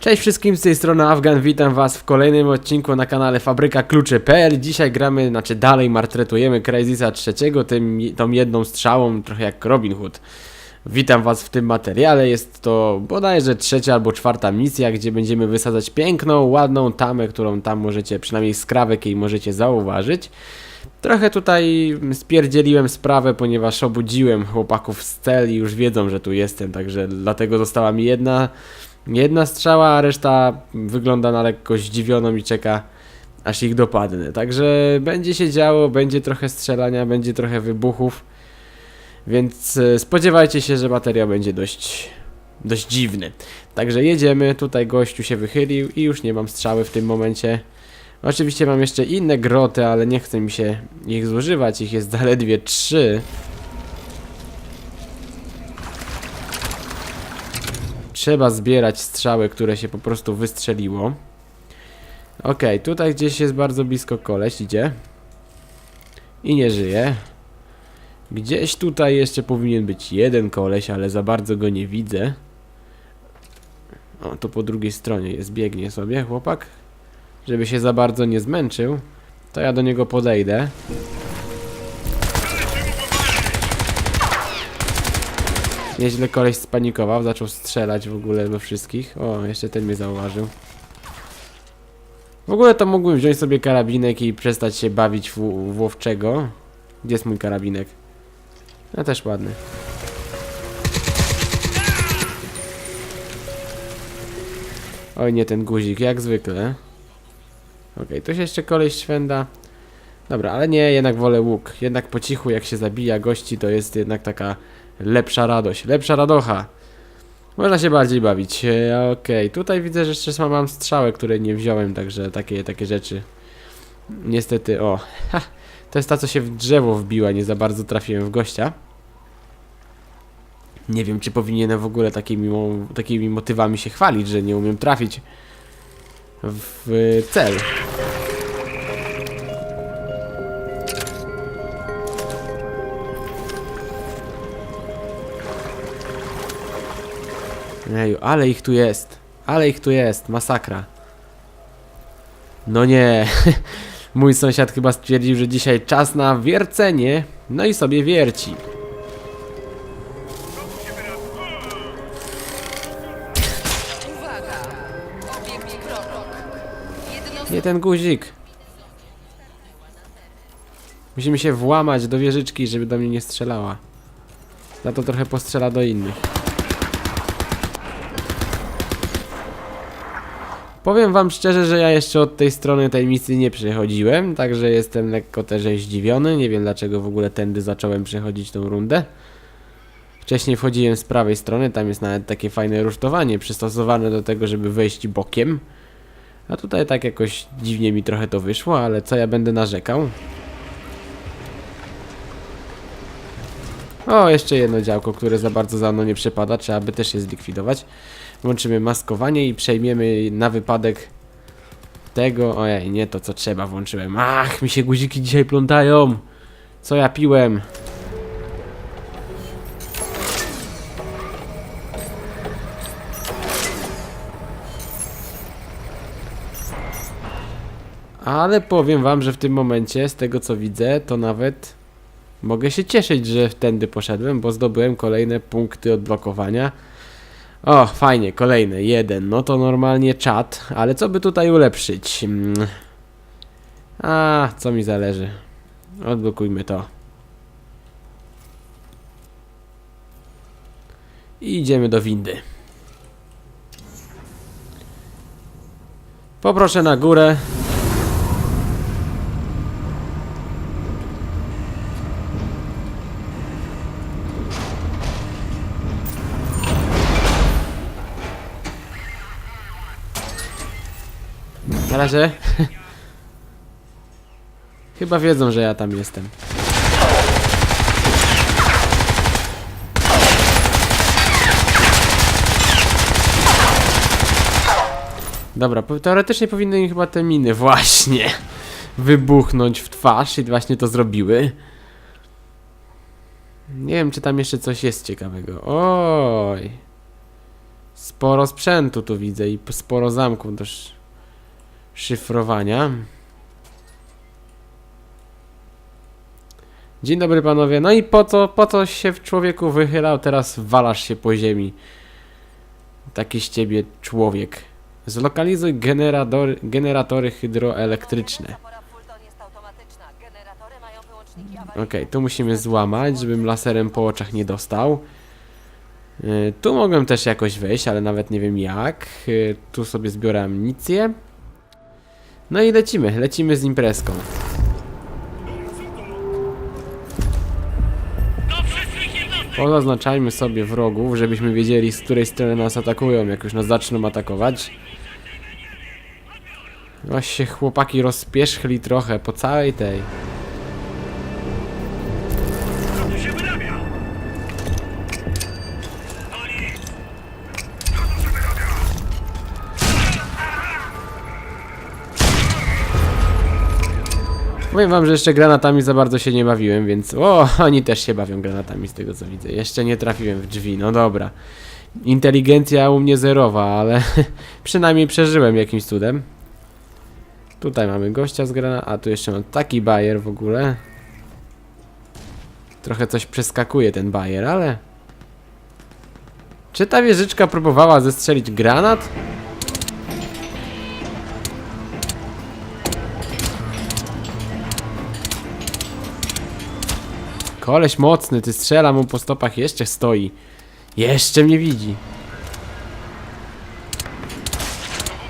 Cześć wszystkim, z tej strony Afgan, witam was w kolejnym odcinku na kanale Fabryka Kluczy.pl Dzisiaj gramy, znaczy dalej martretujemy Crysisa trzeciego tym, tą jedną strzałą, trochę jak Robin Hood. Witam was w tym materiale, jest to bodajże trzecia albo czwarta misja, gdzie będziemy wysadzać piękną, ładną tamę, którą tam możecie, przynajmniej skrawek jej możecie zauważyć. Trochę tutaj spierdzieliłem sprawę, ponieważ obudziłem chłopaków z cel i już wiedzą, że tu jestem, także dlatego została mi jedna, jedna strzała, a reszta wygląda na lekko zdziwioną i czeka aż ich dopadnę. Także będzie się działo, będzie trochę strzelania, będzie trochę wybuchów, więc e, spodziewajcie się, że materiał będzie dość, dość dziwny. Także jedziemy, tutaj gościu się wychylił i już nie mam strzały w tym momencie. Oczywiście mam jeszcze inne groty, ale nie chce mi się ich zużywać, ich jest zaledwie trzy. Trzeba zbierać strzały, które się po prostu wystrzeliło. Okej, tutaj gdzieś jest bardzo blisko koleś, idzie. I nie żyje. Gdzieś tutaj jeszcze powinien być jeden koleś, ale za bardzo go nie widzę. O, tu po drugiej stronie jest, biegnie sobie chłopak. Żeby się za bardzo nie zmęczył, to ja do niego podejdę. Nieźle koleś spanikował, zaczął strzelać w ogóle do wszystkich. O, jeszcze ten mnie zauważył. W ogóle to mógłbym wziąć sobie karabinek i przestać się bawić w, w łowczego. Gdzie jest mój karabinek? No też ładny. Oj, nie ten guzik, jak zwykle. Okej, tu się jeszcze koleś szwenda. Dobra, ale nie, jednak wolę łuk. Jednak po cichu, jak się zabija gości, to jest jednak taka lepsza radość, lepsza radocha. Można się bardziej bawić. E, Okej, tutaj widzę, że jeszcze mam strzałę, której nie wziąłem, także takie, takie rzeczy. Niestety, o. Ha, to jest ta, co się w drzewo wbiła, nie za bardzo trafiłem w gościa. Nie wiem, czy powinienem w ogóle takimi, takimi motywami się chwalić, że nie umiem trafić w cel. Eju, ale ich tu jest. Ale ich tu jest. Masakra. No nie. Mój sąsiad chyba stwierdził, że dzisiaj czas na wiercenie. No i sobie wierci. Nie ten guzik. Musimy się włamać do wieżyczki, żeby do mnie nie strzelała. Za to trochę postrzela do innych. Powiem wam szczerze, że ja jeszcze od tej strony tej misji nie przechodziłem, także jestem lekko też zdziwiony. Nie wiem dlaczego w ogóle tędy zacząłem przechodzić tą rundę. Wcześniej wchodziłem z prawej strony, tam jest nawet takie fajne rusztowanie przystosowane do tego, żeby wejść bokiem. A tutaj tak jakoś dziwnie mi trochę to wyszło, ale co ja będę narzekał? O, jeszcze jedno działko, które za bardzo za mną nie przepada, trzeba by też je zlikwidować. Włączymy maskowanie i przejmiemy na wypadek tego... Ojej, nie to co trzeba włączyłem. Ach, mi się guziki dzisiaj plątają! Co ja piłem? Ale powiem wam, że w tym momencie, z tego co widzę, to nawet mogę się cieszyć, że tędy poszedłem, bo zdobyłem kolejne punkty odblokowania. O, fajnie, kolejny, jeden. No to normalnie czat, ale co by tutaj ulepszyć? Mm. A, co mi zależy. Odblokujmy to. I idziemy do windy. Poproszę na górę. Na razie. Chyba wiedzą, że ja tam jestem. Dobra, teoretycznie powinny im chyba te miny właśnie wybuchnąć w twarz i właśnie to zrobiły. Nie wiem, czy tam jeszcze coś jest ciekawego. Oj. Sporo sprzętu tu widzę i sporo zamków sz szyfrowania. Dzień dobry panowie. No i po co, po co się w człowieku wychylał? Teraz walasz się po ziemi. Taki z ciebie człowiek. Zlokalizuj generatory, generatory hydroelektryczne. Okej, tu musimy złamać, żebym laserem po oczach nie dostał. Yy, tu mogłem też jakoś wejść, ale nawet nie wiem jak. Yy, tu sobie zbiorę amunicję. No i lecimy, lecimy z imprezką. Pozaznaczajmy sobie wrogów, żebyśmy wiedzieli z której strony nas atakują, jak już nas zaczną atakować. Właśnie chłopaki rozpierzchli trochę po całej tej. Powiem wam, że jeszcze granatami za bardzo się nie bawiłem, więc... O, oni też się bawią granatami z tego co widzę. Jeszcze nie trafiłem w drzwi, no dobra. Inteligencja u mnie zerowa, ale przynajmniej przeżyłem jakimś cudem. Tutaj mamy gościa z granat... A, tu jeszcze mam taki bajer w ogóle. Trochę coś przeskakuje ten bajer, ale... Czy ta wieżyczka próbowała zestrzelić granat? Koleś mocny, ty strzela mu po stopach, jeszcze stoi. Jeszcze mnie widzi.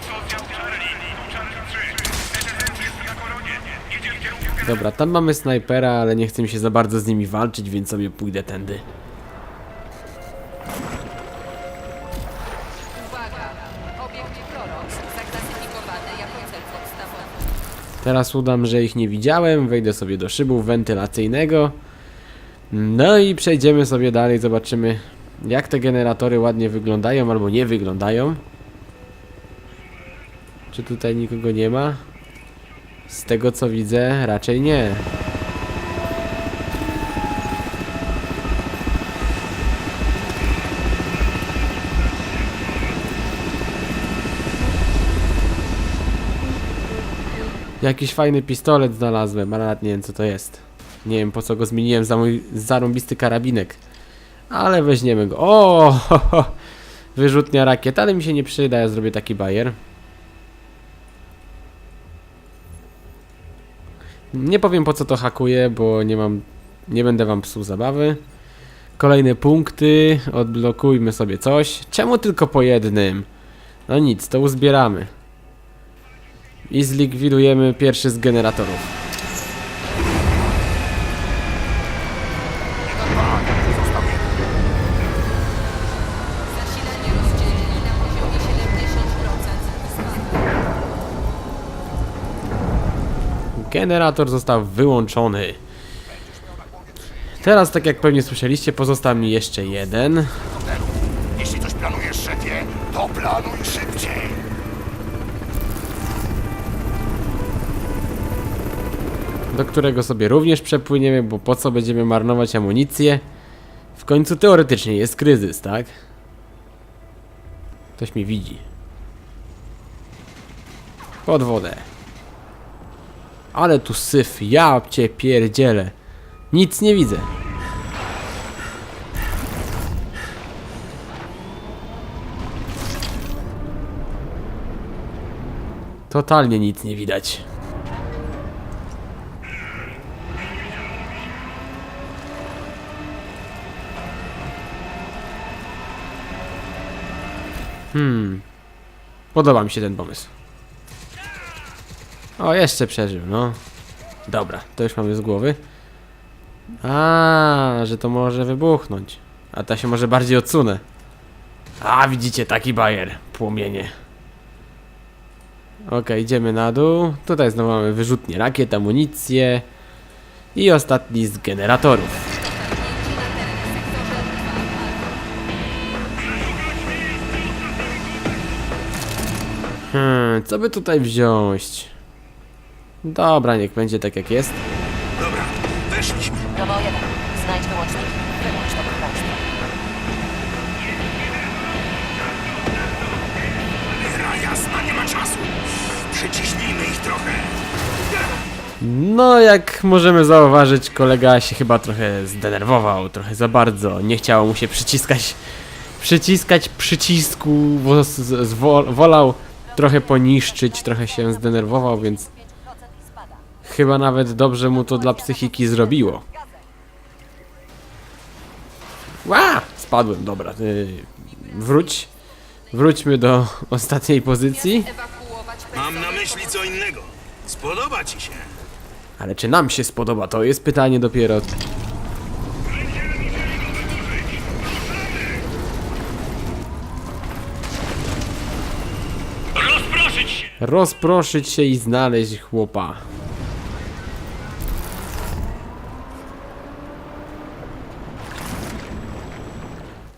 Co oddział Charlie? Charlie 3. SSS jest na koronie. Jedzie w kierunku Dobra, tam mamy snajpera, ale nie chcę mi się za bardzo z nimi walczyć, więc sobie pójdę tędy. Teraz udam, że ich nie widziałem, wejdę sobie do szybu wentylacyjnego. No i przejdziemy sobie dalej, zobaczymy jak te generatory ładnie wyglądają albo nie wyglądają. Czy tutaj nikogo nie ma? Z tego co widzę, raczej nie. Jakiś fajny pistolet znalazłem, ale nawet nie wiem co to jest. Nie wiem po co go zmieniłem za mój zarąbisty karabinek. Ale weźmiemy go. O! Wyrzutnia rakiet, ale mi się nie przyda, ja zrobię taki bajer. Nie powiem po co to hakuję, bo nie mam. Nie będę wam psuł zabawy. Kolejne punkty. Odblokujmy sobie coś. Czemu tylko po jednym? No nic, to uzbieramy. I zlikwidujemy pierwszy z generatorów. Generator został wyłączony. Teraz, tak jak pewnie słyszeliście, pozostał mi jeszcze jeden. Jeśli coś planujesz, szefie, to planuj szybciej. do którego sobie również przepłyniemy, bo po co będziemy marnować amunicję? W końcu teoretycznie jest kryzys, tak? Ktoś mi widzi. Pod wodę. Ale tu syf, ja cię pierdzielę. Nic nie widzę. Totalnie nic nie widać. Hmm. Podoba mi się ten pomysł. O, jeszcze przeżył, no. Dobra, to już mamy z głowy. A, że to może wybuchnąć. A ta się może bardziej odsunę. A, widzicie, taki bajer. Płomienie. Okej, idziemy na dół. Tutaj znowu mamy wyrzutnie rakiet, amunicję. I ostatni z generatorów. Wtargnięcie na teren w sektorze 2 Hmm, co by tutaj wziąć? Dobra, niech będzie tak jak jest. Dobra, weszliśmy. Global 1, znajdź wyłącznik. Nie ma czasu. Ich trochę. No, jak możemy zauważyć, kolega się chyba trochę zdenerwował, trochę za bardzo. Nie chciało mu się przyciskać, przyciskać przycisku, z, wolał trochę poniszczyć, trochę się zdenerwował, więc chyba nawet dobrze mu to dla psychiki zrobiło. Ła! Spadłem, dobra. Yy, wróć. Wróćmy do ostatniej pozycji. Mam na myśli co innego. Spodoba ci się. Ale czy nam się spodoba, to jest pytanie dopiero. Rozproszyć się i znaleźć chłopa.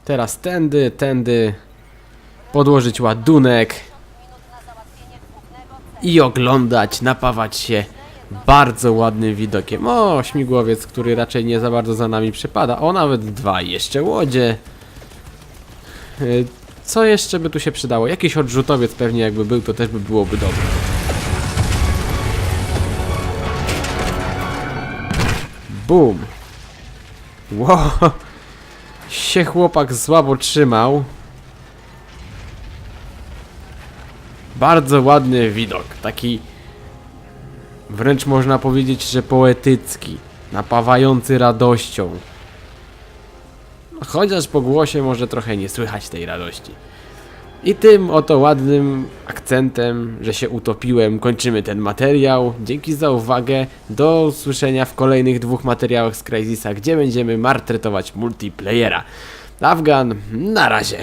Teraz tędy, tędy. Podłożyć ładunek. I oglądać, napawać się bardzo ładnym widokiem. O, śmigłowiec, który raczej nie za bardzo za nami przypada. O, nawet dwa jeszcze łodzie. Y, Co jeszcze by tu się przydało? Jakiś odrzutowiec pewnie jakby był, to też by byłoby dobre. Bum. Wow. Się chłopak słabo trzymał. Bardzo ładny widok. Taki wręcz można powiedzieć, że poetycki. Napawający radością. Chociaż po głosie może trochę nie słychać tej radości. I tym oto ładnym akcentem, że się utopiłem, kończymy ten materiał. Dzięki za uwagę. Do usłyszenia w kolejnych dwóch materiałach z Crazisa, gdzie będziemy martretować multiplayera. Afgan, na razie.